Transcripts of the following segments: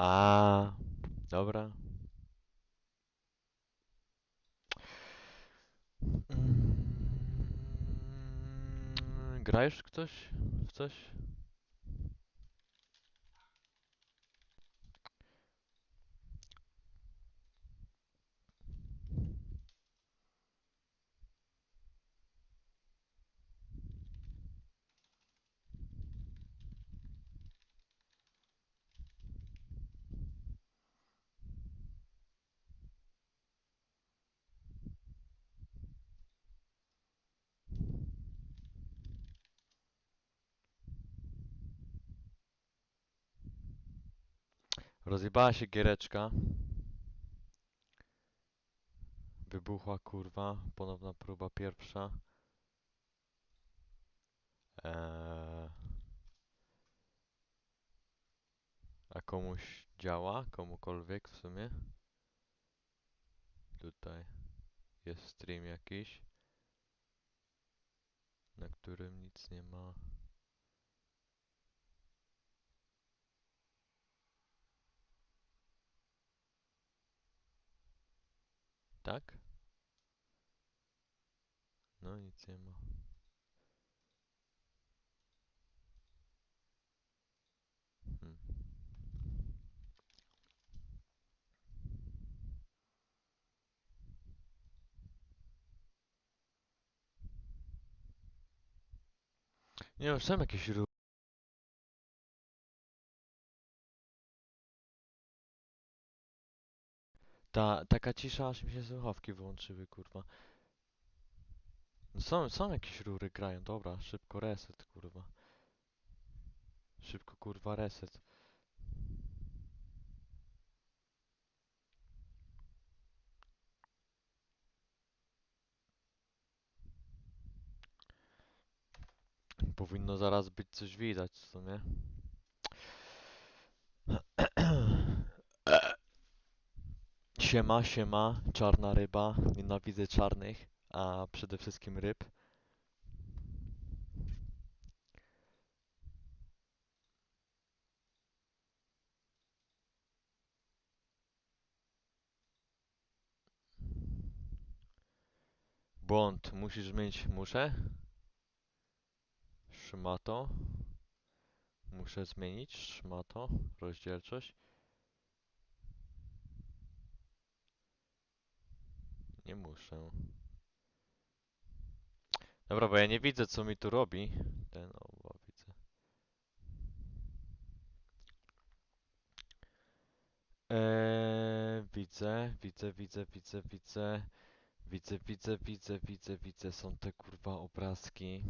A, dobra. Mm, Grajesz ktoś w coś? Rozjebała się giereczka. Wybuchła kurwa. Ponowna próba pierwsza. Eee... A komuś działa? Komukolwiek w sumie? Tutaj jest stream jakiś, na którym nic nie ma. Tak? No nic nie ma. Hmm. Nie wiem, są jakieś Ta, taka cisza, aż mi się słuchawki wyłączyły, kurwa. No Są, są jakieś rury grają, dobra, szybko reset, kurwa. Szybko, kurwa, reset. Powinno zaraz być coś widać, co nie? Siema, siema, czarna ryba. Nienawidzę czarnych, a przede wszystkim ryb. Błąd, musisz zmienić, muszę? Szmato. Muszę zmienić, szmato, rozdzielczość. Nie muszę. Dobra, bo ja nie widzę co mi tu robi. Ten, o, widzę. Eee, widzę, widzę, widzę, widzę, widzę. Widzę, widzę, widzę, widzę, widzę. Są te kurwa obrazki.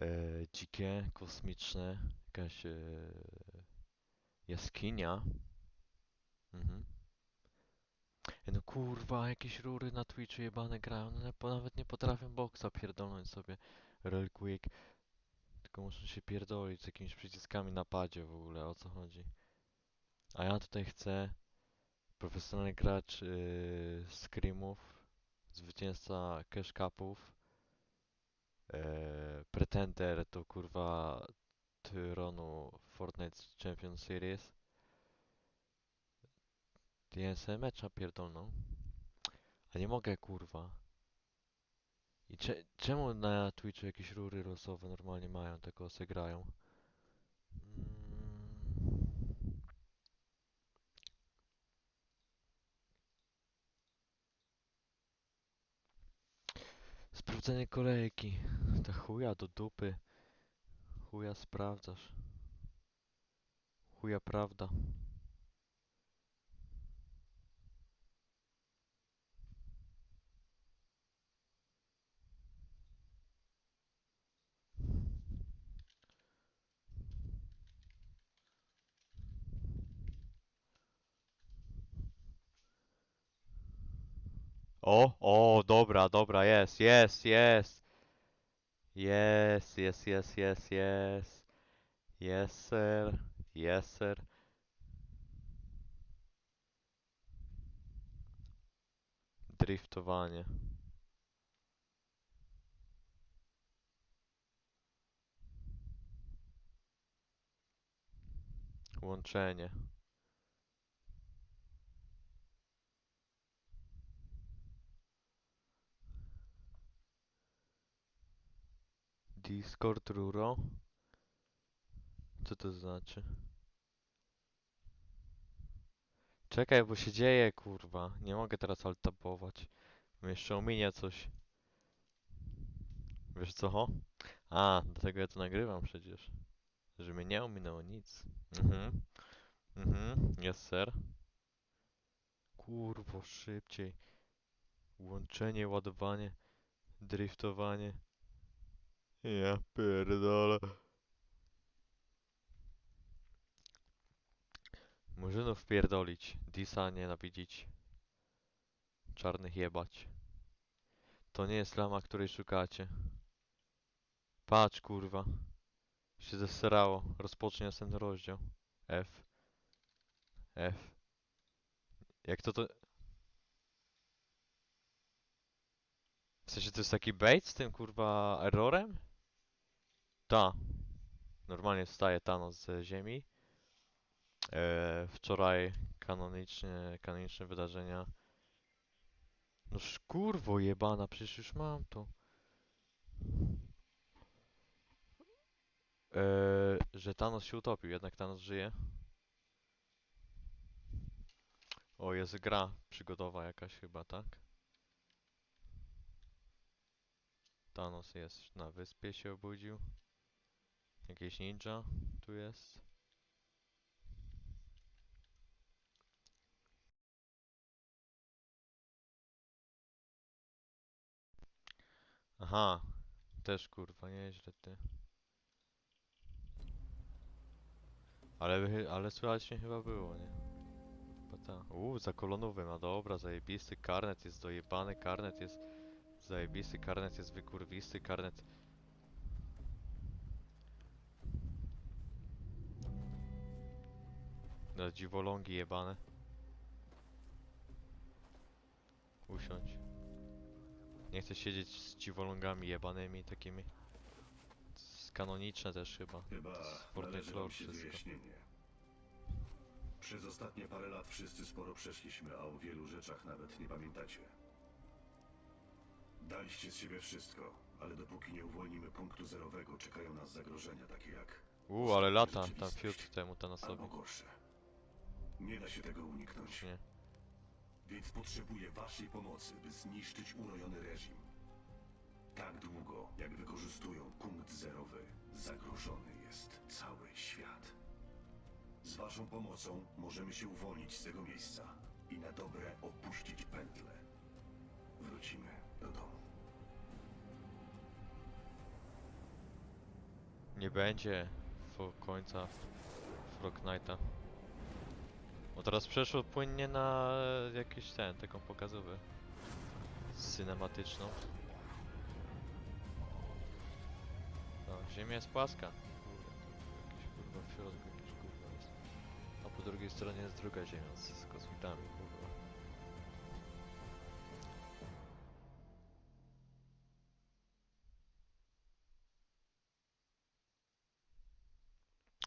Eee, dzikie, kosmiczne. Jakaś eee, jaskinia. Mhm. No kurwa, jakieś rury na Twitchu jebane grają. No, nawet nie potrafią boksa pierdolnąć sobie. Real quick. Tylko muszą się pierdolić z jakimiś przyciskami na padzie w ogóle, o co chodzi. A ja tutaj chcę profesjonalny gracz yy, screamów, zwycięzca cash cupów, yy, pretender to kurwa tronu Fortnite Champion Series. Ja sobie mecza pierdolną. A nie mogę kurwa. I cze czemu na Twitchu jakieś rury losowe normalnie mają, tylko se grają? Mm. Sprawdzenie kolejki. Ta chuja do dupy. Chuja sprawdzasz. Chuja prawda. O, o, dobra, dobra, jest, jest, jest. Jest, jest, jest, jest, jest. Yes, sir. Yes, sir. Driftowanie. Łączenie. Discord Ruro? Co to znaczy? Czekaj, bo się dzieje, kurwa. Nie mogę teraz alt-tabować. Bo Jeszcze ominie coś. Wiesz co, ho? A, dlatego ja to nagrywam przecież. Że mnie nie ominęło nic. Mhm. Mhm, yes sir. Kurwo, szybciej. Łączenie, ładowanie, driftowanie. Ja pierdolę. Murzynów wpierdolić, Disa nienawidzić. Czarnych jebać. To nie jest lama, której szukacie. Patrz kurwa. Się zesrało. Rozpocznie następny rozdział. F. F. Jak to to... W sensie to jest taki bait z tym kurwa errorem? Ta. Normalnie wstaje Thanos z ziemi. E, wczoraj kanonicznie, kanoniczne wydarzenia. Noż kurwo jebana, przecież już mam to. E, że Thanos się utopił, jednak Thanos żyje. O, jest gra przygodowa jakaś chyba, tak? Thanos jest na wyspie, się obudził. Jakieś ninja tu jest. Aha, też kurwa, nieźle ty. Ale, ale słychać mnie chyba było, nie? Chyba ta. Uuu, za kolonówem, a dobra, zajebisty karnet jest dojebany, karnet jest zajebisty, karnet jest wykurwisty, karnet... No, dziwolągi jebane. Usiądź. Nie chcę siedzieć z dziwolągami jebanymi takimi. Kanoniczne też chyba. Chyba To jest Fortnite lore wszystko. wyjaśnienie. Przez ostatnie parę lat wszyscy sporo przeszliśmy, a o wielu rzeczach nawet nie pamiętacie. Daliście z siebie wszystko, ale dopóki nie uwolnimy punktu zerowego, czekają nas zagrożenia takie jak Uuu, ale lata tam fiut temu Thanosowi. albo gorsze. Nie da się tego uniknąć, nie? więc potrzebuję waszej pomocy, by zniszczyć urojony reżim. Tak długo, jak wykorzystują punkt zerowy, zagrożony jest cały świat. Z waszą pomocą możemy się uwolnić z tego miejsca i na dobre opuścić pętlę. Wrócimy do domu. Nie będzie fo- końca Frog Knighta. Bo teraz przeszło płynnie na e, jakiś ten, taką pokazówę. Cinematyczną. No, ziemia jest płaska. Tu jakieś kurwa w środku jakieś kurwa jest. A po drugiej stronie jest druga ziemia z, z kosmitami, kurwa.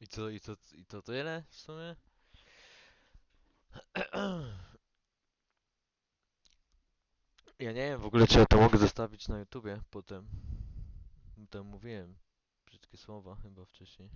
I co, i co, i to tyle w sumie? Ja nie wiem w ogóle czy ja to mogę zostawić na YouTubie potem. Tam mówiłem brzydkie słowa chyba wcześniej.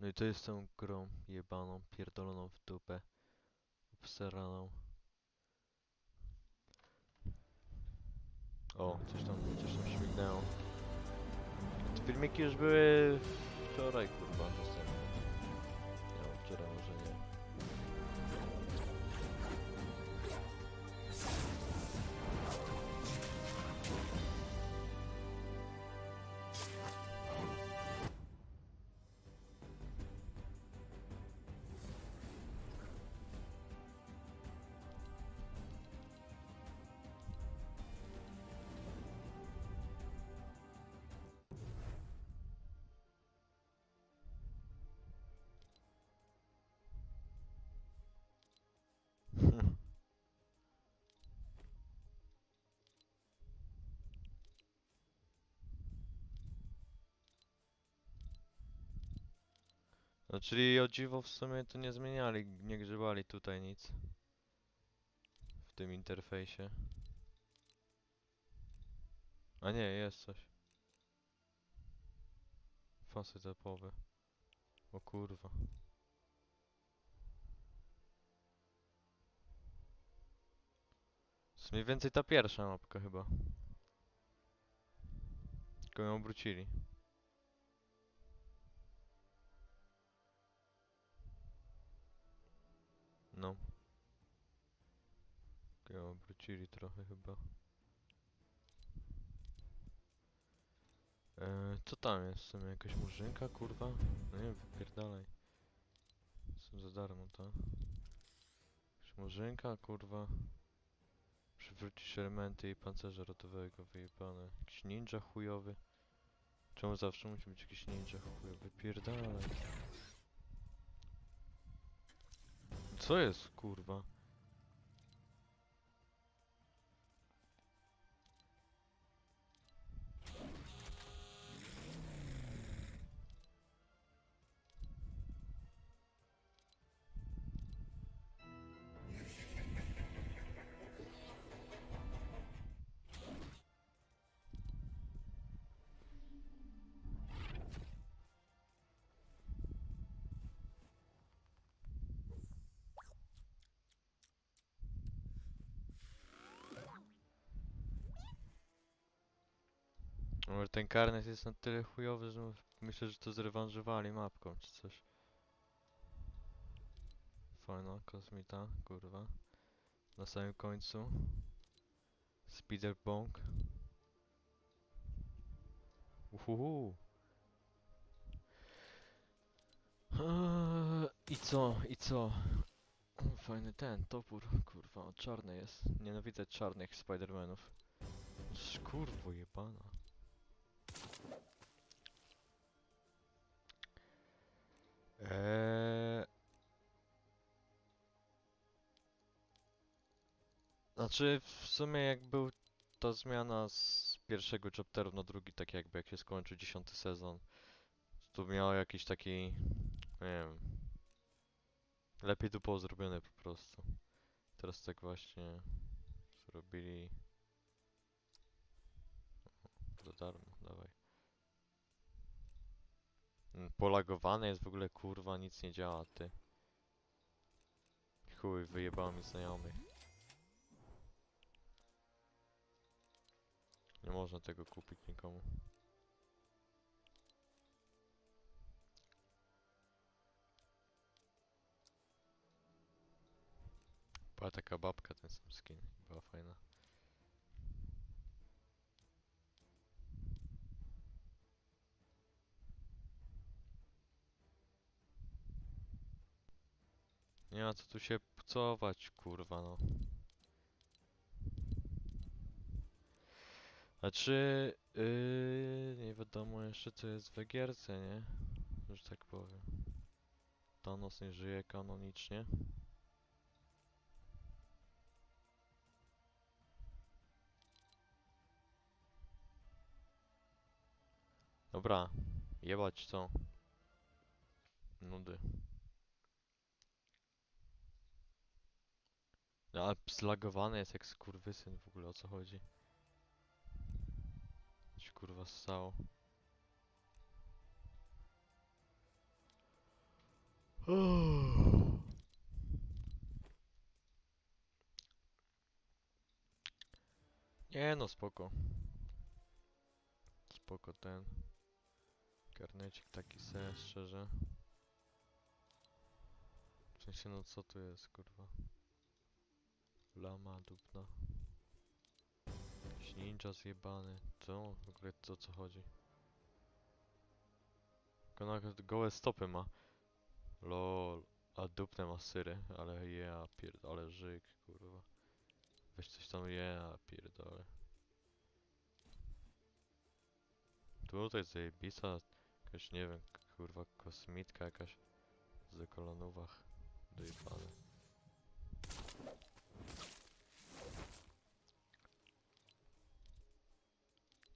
No i to jest tą grą jebaną, pierdoloną w dupę, obseraną. O, coś tam, coś tam śmignęło. Te filmiki już były wczoraj, kurwa, No czyli o dziwo w sumie to nie zmieniali, nie grzebali tutaj nic. W tym interfejsie. A nie, jest coś. Fasy tepowe. O kurwa. To mniej więcej ta pierwsza mapka chyba. Tylko ją obrócili. Obrócili trochę chyba. Eee, co tam jest? W jakaś murzynka, kurwa? No nie wiem, wypierdalaj. Jestem za darmo, tak? Jakaś murzynka, kurwa. Przywrócić elementy i pancerza rotowego wyjebane. Jakiś ninja chujowy. Czemu zawsze musi być jakiś ninja chujowy? Wypierdalaj. Co jest, kurwa? Może ten karnet jest na tyle chujowy, że myślę, że to zrewanżowali mapką czy coś. Fajna kosmita, kurwa. Na samym końcu. Spiderbong. Uhuhu. Eee, I co, i co? Fajny ten, topór, kurwa, o, czarny jest. Nienawidzę czarnych Spidermanów. Kurwo jebana. Eee... Znaczy, w sumie jak był ta zmiana z pierwszego chapteru na drugi, tak jakby jak się skończył dziesiąty sezon, to miało jakiś taki, nie wiem, lepiej to było zrobione po prostu. Teraz tak właśnie zrobili za darmo, dawaj. Mm, Polagowane jest w ogóle kurwa, nic nie działa, ty. Chuj, wyjebał mi znajomych. Nie można tego kupić nikomu. Była taka babka, ten sam skin. Była fajna. Nie ma co tu się pucować, kurwa no. Znaczy, yy, nie wiadomo jeszcze co jest w Egierce, nie? Że tak powiem. Thanos nie żyje kanonicznie. Dobra, jebać co? Nudy. No, ale zlagowany jest jak skurwysyn w ogóle, o co chodzi? Się kurwa stało? Nie no, spoko. Spoko ten. Karnecik taki se, szczerze. W sensie, no co tu jest, kurwa? Lama dupna. Jakiś ninja zjebany. Co? W ogóle to co chodzi? Tylko na gołe stopy ma. Lol. A dupne ma syry, ale ja pierdolę żyk, kurwa. Weź coś tam ja pierdolę. Tutaj zajebista, jakaś nie wiem, kurwa kosmitka jakaś z kolonówach dojebane.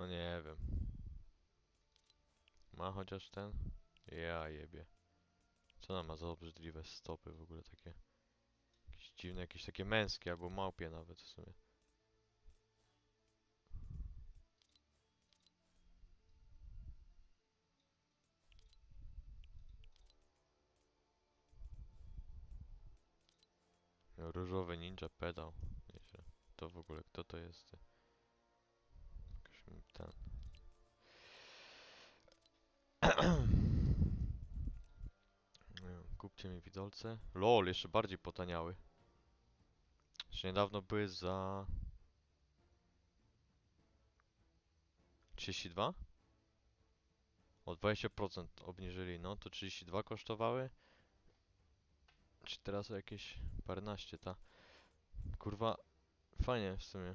No nie wiem. Ma chociaż ten? Ja jebie. Co ona ma za obrzydliwe stopy w ogóle takie? Jakieś dziwne, jakieś takie męskie albo małpie nawet w sumie. Różowy ninja pedał. To w ogóle kto to jest? ty? Ten. Kupcie mi widolce. LOL, jeszcze bardziej potaniały. Jeszcze niedawno były za... 32? O 20% obniżyli, no to 32 kosztowały. Czy teraz jakieś paręnaście, ta. Kurwa, fajnie w sumie.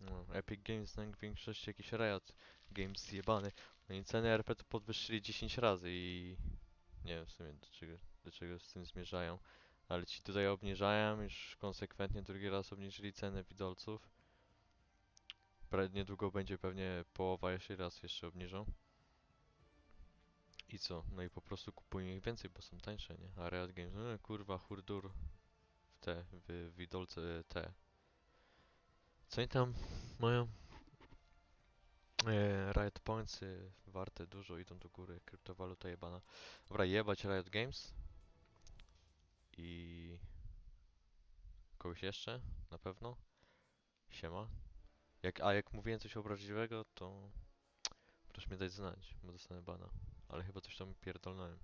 No, Epic Games na większości jakiś Riot Games zjebany. Oni ceny RP to podwyższyli 10 razy i nie wiem w sumie do czego, do czego z tym zmierzają. Ale ci tutaj obniżają, już konsekwentnie drugi raz obniżyli ceny widolców. Pra- Niedługo będzie pewnie połowa, jeśli raz jeszcze obniżą. I co? No i po prostu kupuję ich więcej, bo są tańsze, nie? A Riot Games, no kurwa, hurdur w te, w widolce te. Co oni tam mają? E, Riot Points y, warte dużo, idą do góry, kryptowaluta jebana. Dobra, jebać Riot Games. I... Kogoś jeszcze? Na pewno? Siema. Jak, a jak mówiłem coś obraźliwego, to proszę mnie dać znać, bo dostanę bana. Ale chyba coś tam pierdolnąłem.